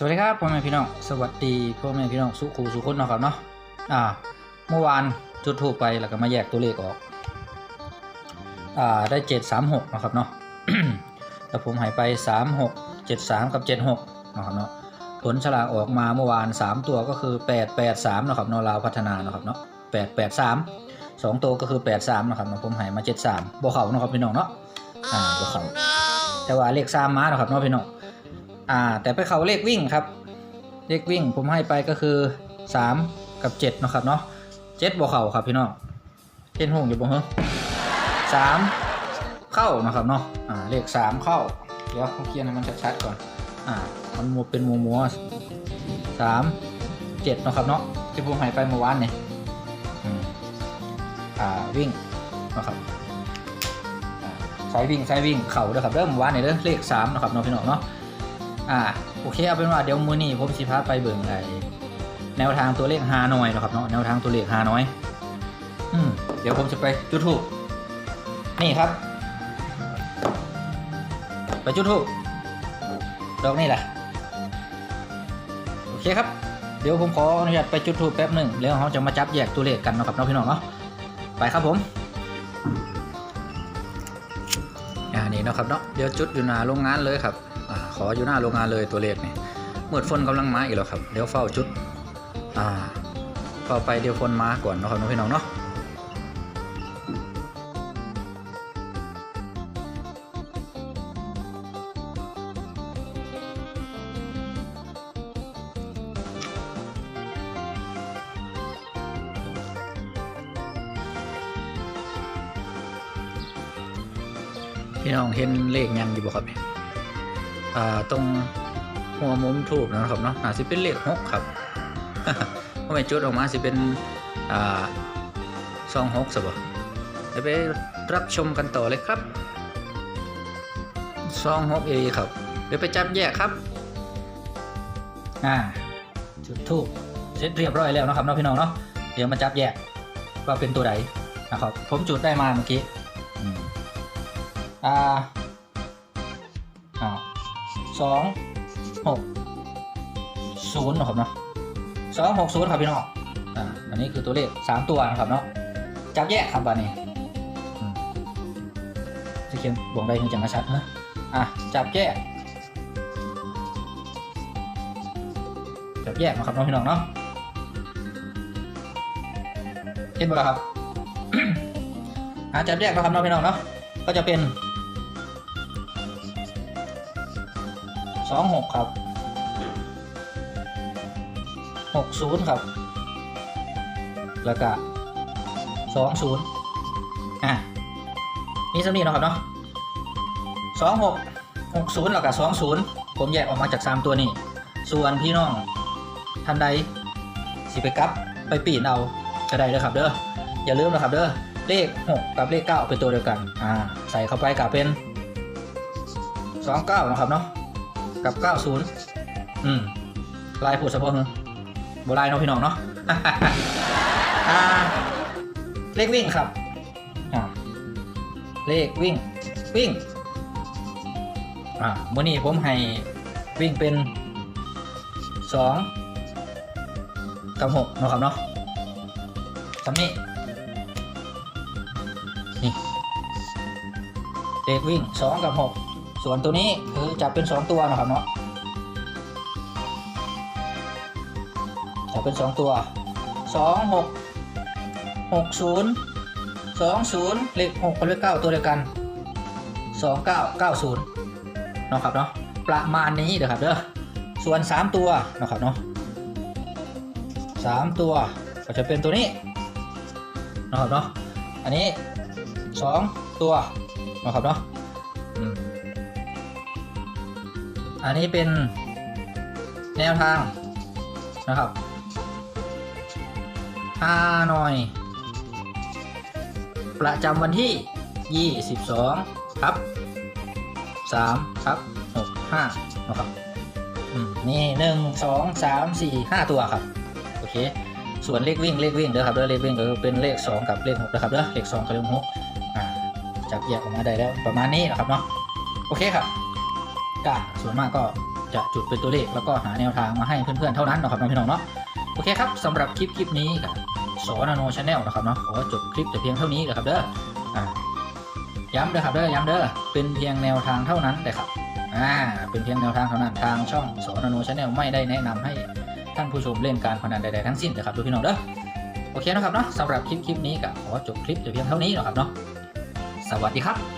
สวัสดีครับพ่อแม่พี่น้องสวัสดีพ่อแม่พี่น้องสุขูสุขคนเนาะครับเนาะอ่าเมื่อวานจุดทูปไปแล้วก็มาแยกตัวเลขออกอ่าได้เจ็ดสามหกนะครับเนาะแล้วผมหายไปสามหกเจ็ดสามกับเจ็ดหกนะครับเนาะผลฉลากออกมาเมื่อวานสามตัวก็คือแปดแปดสามนะครับเนาะลาวพัฒนานะครับเนาะแปดแปดสามสองตัวก็คือแปดสามนะครับเนาะผมหายมาเจ็ดสามบ่เขานะครับพี่น้องเนาะอ่าบ่เขาแต่ว่าเลขสามมานะครับเนาะพี่น้อง อ่า แต่ไปเขาเลขวิ่งครับ เลขวิ่งผมให้ไปก็คือ 3 กับ7เนาะครับเนาะเจ็ดบวเข่าครับพี่น้องเห็นหงอยู่บ่เหรอสามเข้านะครับเนาะอ่าเลขสามเข้า เดี๋ยวเขาเขียนให้มันชัดๆก่อน อ่า มันมัวเป็นมัวมัวสามเจ็ดนะครับเนาะที่ผมให้ไปเมื่อวานเนี่ยอ่าวิ่งนะครับอ่าสายวิ่งสายวิ่งเข่าเด้อครับเริ่มเมื่อวานเนี่ยเด้อเลขสามนะครับเนาะพี่น้องเนาะ อ่าโอเคเอาเป็นว่าเดี๋ยวมือนี้ผมสิพาไปเบิ่งไอแนวทางตัวเลขฮานอยนะครับเนาะแนวทางตัวเลขฮานอย อืมเดี๋ยวผมจะไปจุดทูบนี่ครับ ไปจุดทูบดอกนี่แหละโอเคครับ เดี๋ยวผมขออนุญาตไปจุดทูบแป๊บหนึ่งแล้วเราจะมาจับแยกตัวเลขกันนะครับเนาะพี่น้องเนาะไปครับผมอ่านี่เนาะครับเนาะเดี๋ยวจุดอยู่หน้าโรงงานเลยครับ ขออยู่หน้าโรงงานเลยตัวเลขนี่เมื่อฝนกำลังมาอีกแล้วครับเดี๋ยวเฝ้าจุดอ่าเฝ้าไปเดี๋ยวฝนมาก่อนนะครับน้องพี่น้องเนาะพี่น้องเห็นเลขยังอยู่บ่ครับเนี่ย ตรงหัวมุมทูบนะครับเนาะอาจจะเป็นเลขหกครับเพราะไม่จุดออกมาสิเป็นซองหกสบ่เดี๋ยวไปรับชมกันต่อเลยครับซองหกเอครับ เดี๋ยวไปจับแยกครับ อ่า จุดทูบเสร็จเรียบร้อยแล้วนะครับเนาะพี่น้องเนาะเดี๋ยวมาจับแยกว่าเป็นตัวใดนะครับ ผมจุดได้มาเมื่อกี้อ่าอ่า สองหกศูนย์นะครับเนาะสองหกศูนย์ครับพี่น้องอ่าอันนี้คือตัวเลขสามตัวนะครับเนาะจับแยกครับบานี้จะเขียนบ่งได้คือจังกระชัดนะอะจับแยกจับแยกนะครับน้องพี่น้องเนาะเห็นบ่ล่ะครับอะจับแยกนะครับน้องพี่น้องเนาะก็จะเป็น สองหกครับหกศูนย์ครับแล้วก็สองศูนย์อะมีสำนีนะครับเนาะสองหกหกศูนย์แล้วก็สองศูนย์ผมแยกออกมาจากสามตัวนี้ ส่วนพี่น้องท่านใดสิไปกับไปปีนเอาก็ได้เลยครับเด้ออย่าลืมนะครับเด้อเลขหกกับเลขเก้าเป็นตัวเดียวกัน อ่า ใส่เข้าไปกับเป็นสองเก้านะครับเนาะ กับ 90 อืมลายผูดสะโพกโบราณเนาะพี่น้องเนาะเลขวิ่งครับ เลขวิ่ง วิ่ง อ่ามื่อนี้ผมให้วิ่งเป็น 2 กับ6เนาะครับเนาะสำนี้นี่ เลขวิ่ง 2 กับ 6 ส่วนตัวนี้คือจะเป็น 2 ตัวนะครับเนาะจะเป็น 2 ตัว 2 6 6 0 2 0เลข6กับเลข9ตัวเดียวกัน 2 9 9 0เนาะครับเนาะประมาณนี้เดี๋ยวครับเด้อส่วน 3 ตัวนะครับเนาะ3 ตัวก็จะเป็นตัวนี้นะครับเนาะอันนี้ 2 ตัวนะครับเนาะ อันนี้เป็นแนวทางนะครับฮานอย ประจำวันที่ 22ครับ3ครับ65นะครับอืมนี่หนึ่งสองสามสี่ห้าตัวครับ โอเค ส่วนเลขวิ่งเลขวิ่งเด้อครับเด้อเลขวิ่งก็คือเป็นเลข2กับเลข6นะครับเด้อเลข2กับเลข6อ่าจับแยกออกมาได้แล้วประมาณนี้นะครับเนาะโอเคครับ ก็ส่วนมากก็จะจุดเป็นตัวเลขแล้วก็หาแนวทางมาให้เพื่อนๆเท่านั้นนะครับน้องพี่น้องเนาะโอเคครับสำหรับคลิปคลิปนี้กับสอนาโนชาแนลนะครับเนาะขอจบคลิปแต่เพียงเท่านี้นะครับเด้ออ่าย้ำเด้อครับเด้อย้ำเด้อเป็นเพียงแนวทางเท่านั้นแต่ครับอ่าเป็นเพียงแนวทางเท่านั้นทางช่องสอนาโนชาแนลไม่ได้แนะนำให้ท่านผู้ชมเล่นการพนันใดๆทั้งสิ้นนะครับทุกพี่น้องเด้อโอเคนะครับเนาะสำหรับคลิปคลิปนี้ก็ขอจบคลิปแต่เพียงเท่านี้นะครับเนาะสวัสดีครับ